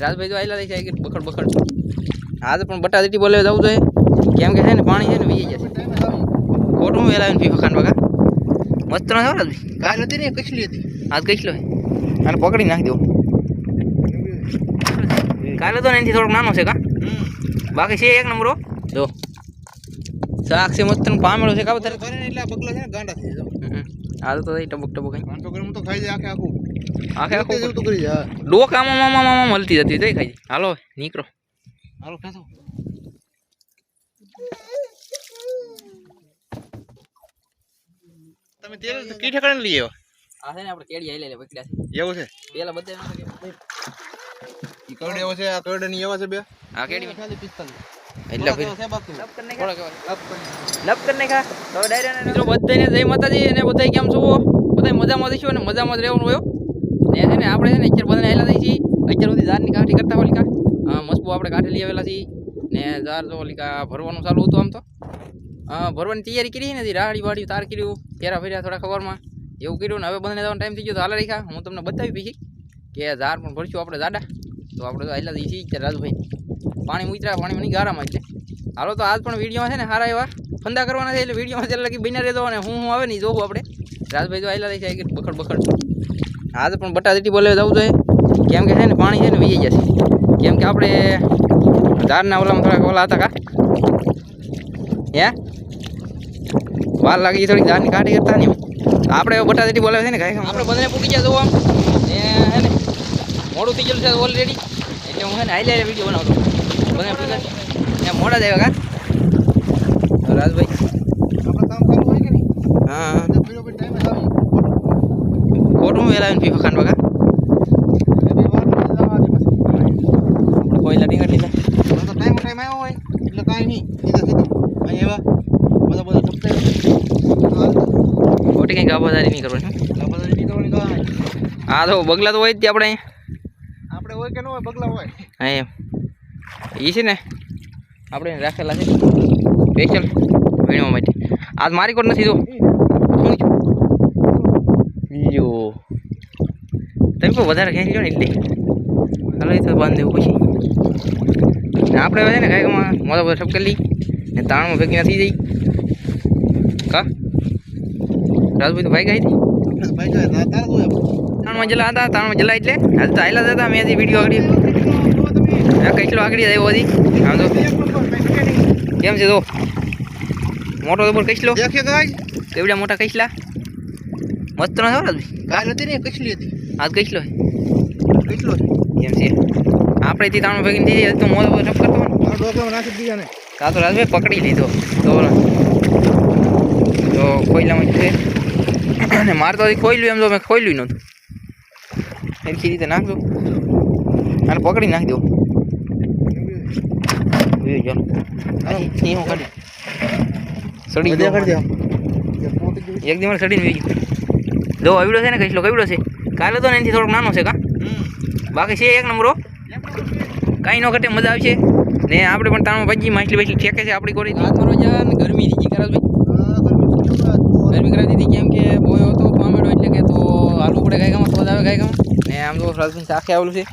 રાજભાઈ તો આવેલા છે કે બખડ બખડ તો પણ બટાદીટી બોલે જવું જોઈએ. કેમ કે છે ને પાણી છે ને વી જશે. ખોટું વેલા આવીને ફીફા ખાન બગા મસ્ત ન થયો રાજભાઈ. કાલ હતી ને કચલી હતી. આજ કઈ લો અને પકડી નાખી દઉં કાલે તો એનાથી થોડોક નાનો છે કા? બાકી છે એક નંબરો. જો. શાક છે મસ્ત પામેલો છે કા ને એટલે બગલા છે ને ગાંડા થઈ જાય હાલ તો ટબક ટબક તો ખાઈ જાય આખે આખું. આખે આખું જેવું કરી જાય ડોકામાં મામા મામા મળતી જતી જઈ ખાઈ. હાલો નીકળો. હાલો ખેંચો તમે તેલ કી ઠેકાણે લઈ આવ્યો? આ છે ને આપણે કેડી આઈ લે પકડ્યા છે. એવું છે? પેલા બધા ઈ કરડે એવો છે? આ કરડે ની એવા છે બે? આ કેડી ખાલી પિસ્તાલીસ. એટલે ફરી છે બાકી? લપ કરી નાખા. લપ કરી નાખા. તો ડાયરા મિત્રો બધાને જય માતાજી અને બધા કેમ છો? બધા મજામાં જઈશું અને મજામાં જ રહેવાનું હોય છે ને આપણે છે ને અત્યારે બધાને આવેલા થઈ છીએ. અત્યાર સુધી કાઠી કરતા હોય લીકા મસ્બુ આપણે કાઠી લઈ આવેલા છીએ. ને ઝાડ તો લીકા ભરવાનું ચાલુ હતું આમ તો. ભરવાની તૈયારી કરી નથી રાહડી વાડી તાર કર્યું ફેરા ફેર્યા થોડા ખબરમાં એવું કર્યું ને હવે બધાને જવાનો ટાઈમ થઈ ગયો તો હાલ રેખા. હું તમને બતાવી પછી કે ઝાડ પણ ભરશું આપણે જાડા તો આપણે તો આવેલા છીએ અત્યારે રાજભાઈ. પાણી ઉતર્યા પાણી મને ગારામાં એટલે. હાલો તો આજ પણ વિડીયોમાં છે ને સારા એવા ફંદા કરવાના છે એટલે વિડીયોમાં ત્યારે લગી બન્યા રહેતો અને હું હું આવે ને ઈ જોવું આપણે. રાજભાઈ તો આવેલા છે કે બખડ બખડ. આજ પણ બટાદીટી બોલે જવું જોઈએ કેમ કે છે ને પાણી છે ને વી જશે. કેમ કે આપણે ઝાડના ઓલામાં થોડાક ઓલા હતા કા? હે? વાર લાગી ગઈ થોડીક ઝાડની કાઢી કરતા ને આપણે હવે બટાદીટી બોલાવે છે ને કાંઈ આપણે બધાને પૂકી ગયા જોવા. ને હે ને મોડું થઈ ગયેલું છે ઓલરેડી એટલે હું છે ને હાઈલાઇટ વીડિયો બનાવતો બધાને પૂછે ને મોડા જ આવ્યા કા? રાજભાઈ આપણે કામ ચાલુ હોય કે નહીં હા એટલે પીળો પીળ ટાઈમે જ આવી આવીને ફીફા ખાન બગા કોયલા ટીંગર લીધા તો ટાઈમ ટાઈમ આવ્યો હોય એટલે કાંઈ નહીં સીધા સીધું અહીં એવા બધા બધા સપ્તાહ ખોટી કંઈ ગાભાદારી નહીં કરવાની આ નહીં નીકળવાની કાંઈ આ તો બગલા તો હોય જ આપણે આપણે હોય કે ન હોય બગલા હોય હા એમ એ છે ને આપણે રાખેલા છે સ્પેશિયલ વીણવા માટે આજ મારી કોટ નથી જો? બીજો તમે પણ વધારે ખેંચી લો ને એટલે. ચાલો એ તો બાંધી દેવું પછી. ને આપણે હવે છે ને કાંઈકમાં મોટા બધા ઠપકર લઈ. ને તાણમાં ભેગી નથી જઈ કા? રાજભાઈ તો ભાઈ ગઈ હતી તાણમાં જલા હતા તાણમાં જલા એટલે. આજે તો આયલા જ હતા મેં હજી વીડિયો આગળ. કેટલો આગળ આવ્યો હજી. આમ તો. કેમ છે તો? મોટો તો બોલ કઈસલો લો ગાય કેવડા મોટા કઈસલા મસ્ત નથી રાજભાઈ. કાલ હતી ને કચલી હતી. આજ કચલો કેટલો એમ છે. આપણે થી તાણમાં ભેગી થઈ તો બોલ ટપ કરતો આ ડોકલામાં નાખી દીધા ને. કાં તો રાજભાઈ પકડી લીધો તો તો કોયલામાં છે. અને મારે તો ખોયલું એમ તો મેં કોયલું નહોતું. સરખી રીતે નાખજો. અને પકડી નાખી દો સડી એક દિવસ સડીને જો આવડો છે ને કહેલો આવ્યો છે? કાલે તો ને એનાથી થોડોક નાનો છે કા? બાકી છે એક નંબરો. કાંઈ ન ઘટે મજા આવશે. ને આપણે પણ તાણમાં ભાજી માછલી બાછલી ઠેકે છે આપણી કોરી હાથ મારવા જા ને ગરમી થઈ ગઈ ગરમી કરાવી દીધી કેમ કે બોયો હતો પામેડો એટલે કે તો હાલવું પડે ગાય ગામાં સ્વાદ આવે ગાય ગામમાં ને આમ તો રાજભાઈ શાખે આવેલું છે.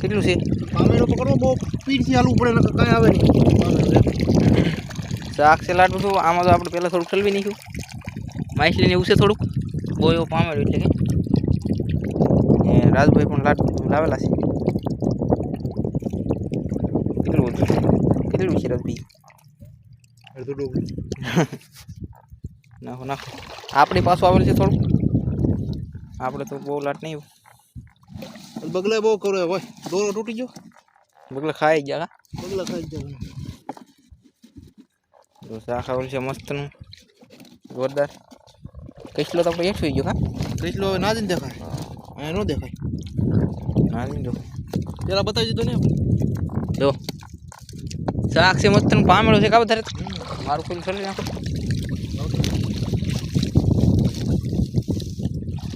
કેટલું છે? પામેડો પકડવો બહુ પીઠથી હાલવું પડે નકર કાંઈ આવે નહીં. શાક સલાડ બધું આમાં તો આપણે પહેલાં થોડુંક ઠલવી નાખ્યું. માછલીને એવું છે થોડુંક? બોયો પામેડો એટલે કે? રાજભાઈ પણ લાટ લાવેલા છે. કેટલું કેટલું છે રાજભાઈ? અડધું નાખો નાખો. આપણી પાછું આવેલું છે થોડું? આપણે તો બહુ લાટ નહીં બગલે બહુ કરો ભાઈ. દોરો તૂટી ગયો. બગલા ખાઈ ગયા બગલા ખાઈ ગયા. તો શાક આવેલું છે મસ્તનું. જોરદાર. કેટલો તો આપણે એક થઈ ગયો કા કેટલો નાજીને દેખાય. અહીંયા ન દેખાય. ના જો પેલા બતાવી દીધો ને જો. સાક્ષી છે મસ્તનું પામેલો છે કા વધારે મારું કોઈ ચલી નાખો.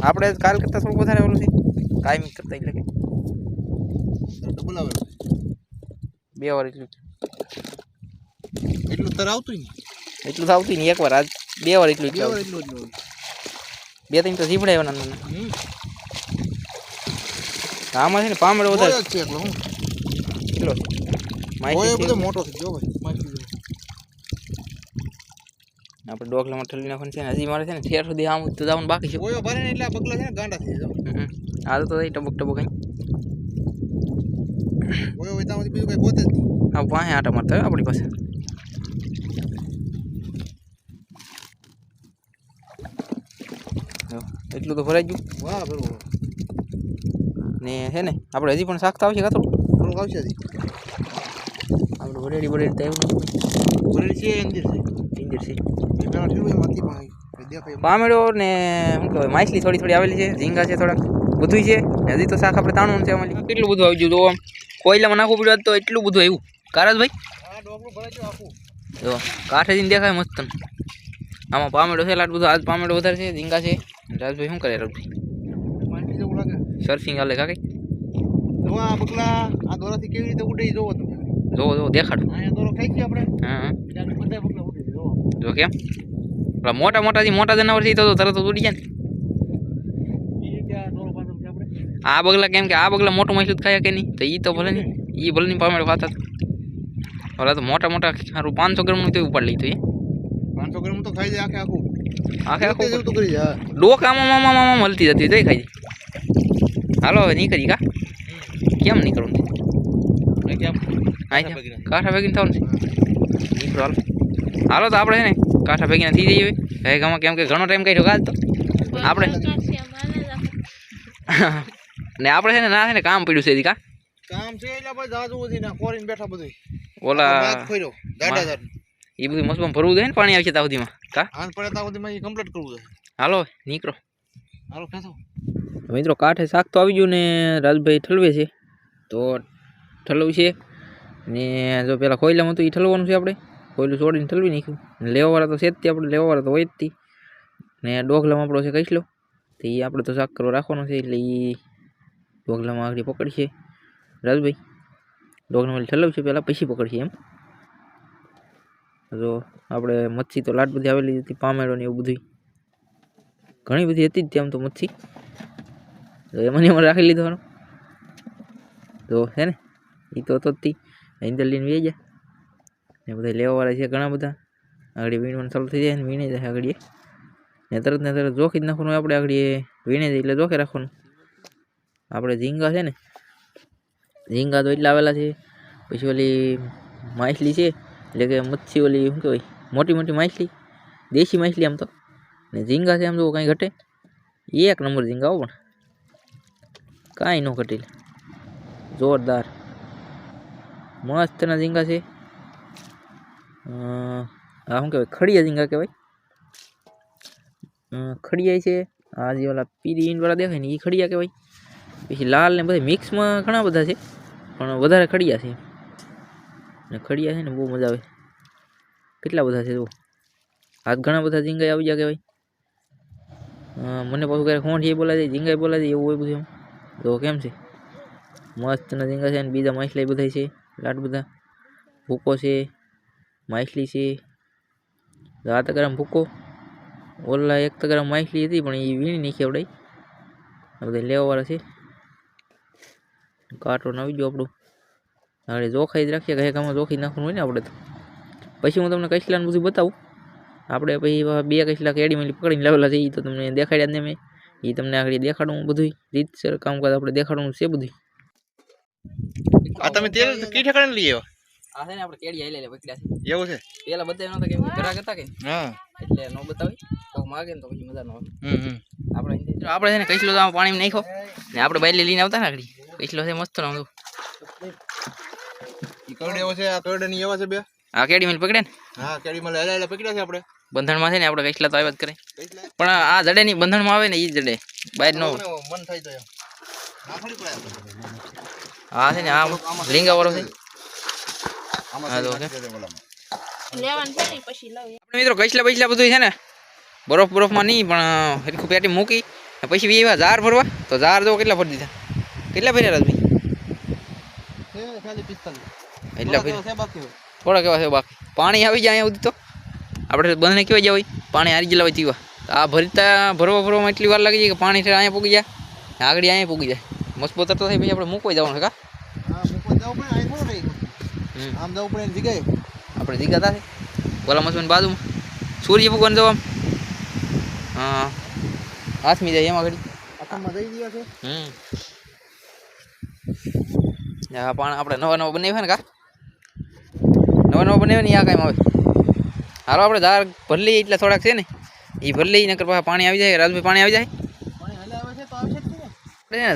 આપણે કાલ કરતાં થોડું વધારે ઓલું છે. કાયમી કરતા એટલે કે. ડબલ આવે બે વાર એટલું. એટલું તર આવતું ને એટલું તો આવતું નહીં. એક વાર આજ બે વાર એટલું એટલું વાર આવતું. એટલું જ બે ત્રણ તો ઝીપડાય નાના. આમાં છે ને પામડો વધારે. કેટલો માહિતી મોટો થઈ ગયો. આપણે ડોકલામાં ઠલવી નાખવાનું છે ને હજી મારે છે ને ઠેર સુધી આમ તો જવાનું બાકી છે. હોય ભરે ને એટલે આ બગલા છે ને ગાંડા થઈ જાય. આ તો થઈ ટબક ટબક અહીં. હોય હોય ત્યાં બીજું કઈ ગોતે જ નહીં. આ પાસે આટા મારતા હોય આપણી પાસે જો, એટલું તો ભરાઈ ગયું. વાહ બરોબર. ને હે ને આપણે હજી પણ શાક તો આવશે કાં થોડું થોડુંક આવશે હજી. આપણે વડેડી વડેડી તો આવ્યું વડેડી છે ઇન્દિર છે. ઇન્દિર છે. પામેડો ને શું કહેવાય માછલી થોડી થોડી આવેલી છે ઝીંગા છે થોડાક. બધું છે. હજી તો શાક આપણે તાણું છે અમારી. કેટલું બધું આવી ગયું તો આમ? કોયલામાં નાખવું પડ્યું તો એટલું બધું આવ્યું. કારજભાઈ? ભાઈ ડોકલું ભરાઈ ગયું આખું. જો કાંઠે જઈને દેખાય મસ્ત આમાં પામેડો છે લાટ બધું આજ પામેડો વધારે છે ઝીંગા છે. રાજભાઈ શું કરે રાજભાઈ માહિતી જેવું લાગે. સર્ફિંગ હાલે કાંઈ? જો આ બગલા આ દોરાથી કેવી રીતે ઉડે ઈ જોવો તમે. જોવો જોવો દેખાડો. અહીંયા દોરો ખાઈ ગયા આપણે. હા હા. ત્યાં બધા બગલા ઉડે છે, જોવો. જો કેમ? પેલા મોટા મોટા જે મોટા જનાવર છે એ તો તરત જ ઉડી જાય ને. એ રીતે આ દોરો પાછળ છે આપણે. આ બગલા કેમ કે આ બગલા મોટું માછલું જ ખાયા કે નહીં? તો એ તો ભલે નહીં એ ભલે નહીં પામેડો ખાતા હતા ઓલા તો મોટા મોટા સારું પાંચસો ગ્રામનું તો ઉપાડ લઈ તો એ. પાંચસો ગ્રામ તો ખાઈ જાય આખે આખું. આખે આખું જેવું તો કરી જાય. ડોકામાં મામા મામા મળતી જતી જઈ ખાઈ હાલો હવે નીકળી કા? કેમ નહીં આઈ કાંઠા ભેગી થવાનું છે. નીકળો હાલો. હાલો તો આપણે છે ને કાંઠા ભેગી થઈ જઈએ હવે. ગામમાં કેમ કે ઘણો ટાઈમ કાઢ્યો કાલ તો. આપણે ને આપણે છે ને ના છે ને કામ પડ્યું છે કા? કામ છે એટલે આપણે જાજુ બધી ના કોરીને બેઠા બધું. ઓલા ખોર્યો દાડા દાડ એ બધું મસ્ત ભરવું જોઈએ ને પાણી આવશે ત્યાં સુધીમાં. કા? હાથ પડે ત્યાં સુધીમાં એ કમ્પ્લીટ કરવું છે હાલો નીકળો. હાલો ખેંચો. મિત્રો કાંઠે શાક તો આવી ગયું ને રાજભાઈ ઠલવે છે તો ઠલવું છે. ને જો પેલા કોયલામાં હતું એ ઠલવાનું છે આપણે. કોયલું છોડીને ઠલવી નાખ્યું. લેવાવાળા તો છે જ તે આપણે લેવાવાળા તો હોય જ તી. ને ડોગલામાં આપણો છે કહીશ લો તો એ આપણે તો શાક કરવા રાખવાનો છે એટલે એ ડોગલામાં આગળ પકડશે. રાજભાઈ ડોગલામાં ઠલવશે પહેલાં પછી પકડશે એમ. જો આપણે મચ્છી તો લાટ બધી આવેલી હતી, પામેડો ને એવું બધું ઘણી બધી હતી જ ત્યાં તો મચ્છી. તો એમાં એમાં રાખી લીધો હારો. તો હે ને એ તો હતો જ અંદર લઈને વે ને બધા લેવાવાળા છે ઘણા બધા. આગળ વીણવાનું ચાલુ થઈ જાય વીણે જાય આગળ. ને તરત ને તરત જોખી જ નાખવાનું આપણે આગળ વીણે જાય એટલે જોખે રાખવાનું. આપણે ઝીંગા છે ને, ઝીંગા તો એટલા આવેલા છે. પછી ઓલી માછલી છે એટલે કે મચ્છી ઓલી શું કહેવાય? મોટી મોટી માછલી? દેશી માછલી આમ તો. ને ઝીંગા છે આમ તો કાંઈ ઘટે એક નંબર ઝીંગા આવો પણ. કાંઈ ન ઘટે જોરદાર. મસ્તના ઝીંગા છે. આ શું કહેવાય? ખડિયા ઝીંગા કહેવાય. ખડિયા છે. આ જે ઓલા પીરી ઈંટવાળા દેખાય ને એ ખડિયા કહેવાય. પછી લાલ ને બધા મિક્સમાં ઘણા બધા છે. પણ વધારે ખડિયા છે. ને ખડિયા છે ને બહુ મજા આવે. કેટલા બધા છે જો હાથ ઘણા બધા ઝીંગાઈ આવી ગયા કહેવાય. અ, મને પાછું ક્યારેક હોંઠ એ બોલાય ઝીંગાઈ બોલાય જાય એવું હોય બધું એમ. તો કેમ છે? મસ્તના ઝીંગા છે અને બીજા માછલા બધા છે લાટ બધા. ભૂકો છે માછલી છે. આ ગરમ ભૂકો. ઓલા એક તગરામ માછલી હતી પણ એ વીણી નાખી આ બધા લેવાવાળા છે. કાર્ટૂન આવી ગયો આપણું. આપણે જોખાઈ જ રાખીએ કઈ કામમાં જોખી જ નાખવાનું હોય ને આપણે તો. પછી હું તમને કૈસલાને બધું બતાવું. આપણે પછી એવા બે કૈસલા કેડી મેલી પકડીને લાવેલા છે એ તો તમને દેખાડ્યા જ ને મેં. એ તમને આગળ દેખાડું બધું રીતસર કામકાજ આપણે દેખાડવાનું છે બધું આ તમે તેલ કી ઠેકાણે લઈ આવ્યા? આ છે ને આપણે કેડી આઈ લે પકડ્યા છે. એવું છે? પેલા બતાવ્યા નતા કે ઘરાક હતા કે? હા. એટલે નો બતાવી. કોક માગે ને તો પછી મજા ન આવે. હમ હમ. આપણે અહીંથી- આપણે છે ને કૈસલો તો આમાં પાણીમાં નાખ્યો. ને આપણે બાયલી લઈને આવતા ને આગળ. કૈસલો છે મસ્ત નો ઈ છે? આ કરડેની એવા છે બે? આ કેડી મેલ પકડે ને? હા કેડી માં પકડ્યા છે આપણે? બંધણમાં છે ને આપણે કૈસલા તો આવ્યા જ કરે. પણ આ જડે ની બંધણમાં આવે ને એ જડે. બહાર નો મને મન થાય તો એમ. આ છે ને આ રીંગા વાળો છે. આમાં હા, તો નાખી દેજે ઓલામાં. લેવાનું છે ને પછી લાવી આપણે મિત્રો કૈસલા બૈસલા બધું છે ને બરફ બરફમાં નહીં પણ હરખું પેટી મૂકી પછી બી એવા ઝાર ભરવા. તો ઝાર જો કેટલા ભરી દીધા? કેટલા ભર્યા રાજભાઈ છે ખાલી 45 એટલા થોડા ભર્યા કેવા છે બાકી હોય. થોડા કેવા છે બાકી? પાણી આવી જાય અહીંયા સુધી તો? આપણે બંધને કેવા જાય હોય પાણી હારી ગયેલા હોય તેવા. આ ભરતા ભરવા ભરવામાં એટલી વાર લાગી જાય કે પાણી છે અહીંયા પૂગી જાય? આગળ અહીંયા પૂગી જાય. મજબૂત તો થઈ પછી આપણે મૂકવા જવાનું છે કા? હા મૂકવા જવું પડે અહીં થોડું રહી હમ. આમ જવું પડે એની જગ્યાએ આપણે જીગા થાય ગોલા મસૂન બાજુમાં. સૂર્ય ભગવાન જવા. હા. હાથમી જાય એમાં ઘડી. આસામમાં જઈ રહ્યા છે. હમ. હા પણ આપણે નવા નવા બનાવ્યા ને કા? નવા નવા બનાવ્યા ને આ કાંઈ આવે હાલો આપણે ધાર ભરલી એટલે થોડાક છે ને એ ભરલી નકર પાછા પાણી આવી જાય રાજભાઈ પાણી આવી જાય.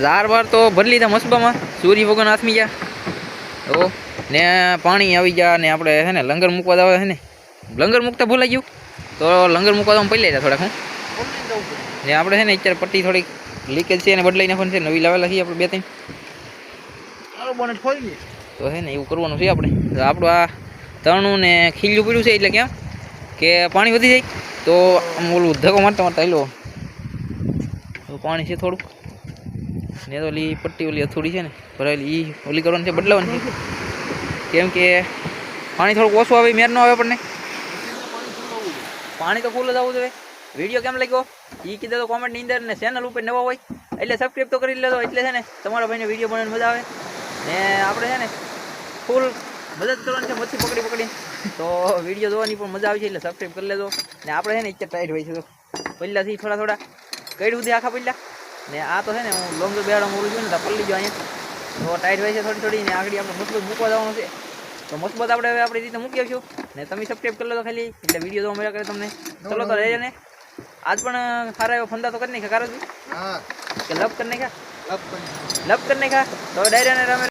ધાર બાર તો ભરલી હતા મસબામાં સૂર્ય ભગવાન હાથમી ગયા. તો ને પાણી આવી ગયા ને આપણે છે ને લંગર મૂકવા દાવે છે ને. લંગર મૂકતા ભૂલાઈ ગયું. તો લંગર મૂકવા તો પહેલાં લેતા થોડાક હું. ને આપણે છે ને અત્યારે પટ્ટી થોડીક લીકેજ છે એને બદલાઈ નાખવાની છે નવી લાવેલા છીએ આપણે બે ત્રણ. તો છે ને એવું કરવાનું છે આપણે. તો આપણું આ તરણું ને ખીલ્યું પડ્યું છે એટલે કેમ કે પાણી વધી જાય. તો આમ ઓલું ધક્કો મારતા મારતા તો પાણી છે થોડુંક. ને તો ઓલી પટ્ટી ઓલી અથોડી છે ને, ભરાયેલી એ ઓલી કરવાની છે, બદલાવાની છે. કેમ કે પાણી થોડુંક ઓછું આવે, મેર ન આવે આપણને. પાણી તો ફૂલ જ આવવું જોઈએ વીડિયો કેમ લાગ્યો? એ કીધા તો કોમેન્ટની અંદર ને ચેનલ ઉપર નવા હોય, એટલે સબસ્ક્રાઈબ તો કરી લેજો. એટલે છે ને, તમારા ભાઈને વીડિયો બનાવવાની મજા આવે. ને આપણે છે ને ફૂલ મદદ કરવાની છે મચ્છી પકડી પકડી. તો વીડિયો જોવાની પણ મજા આવી છે એટલે સબસ્ક્રાઈબ કરી લેજો. ને આપણે છે ને ઇચ્છા ટાઈટ હોય છે તો પહેલાંથી થોડા થોડા કઈ સુધી આખા પહેલા ને આ તો છે ને હું લોંગ બેડા મોડું છું ને તો પલ્લી જો અહીંયા. તો ટાઈટ હોય છે થોડી થોડી ને આગળ આપણે મજબૂત મૂકવા જવાનું છે. તો મજબૂત આપણે હવે આપણી રીતે મૂકી આવશું ને તમે સબસ્ક્રાઈબ કરી લેજો ખાલી એટલે વીડિયો જોવા મળ્યા કરે તમને. ચલો તો રહેજો ને આજ પણ સારા એવો ફંદા તો કરી નાખ્યા કારણ કે લપ કરી નાખ્યા? લપ કરી નાખ્યા. તો ડાયરા ને રમે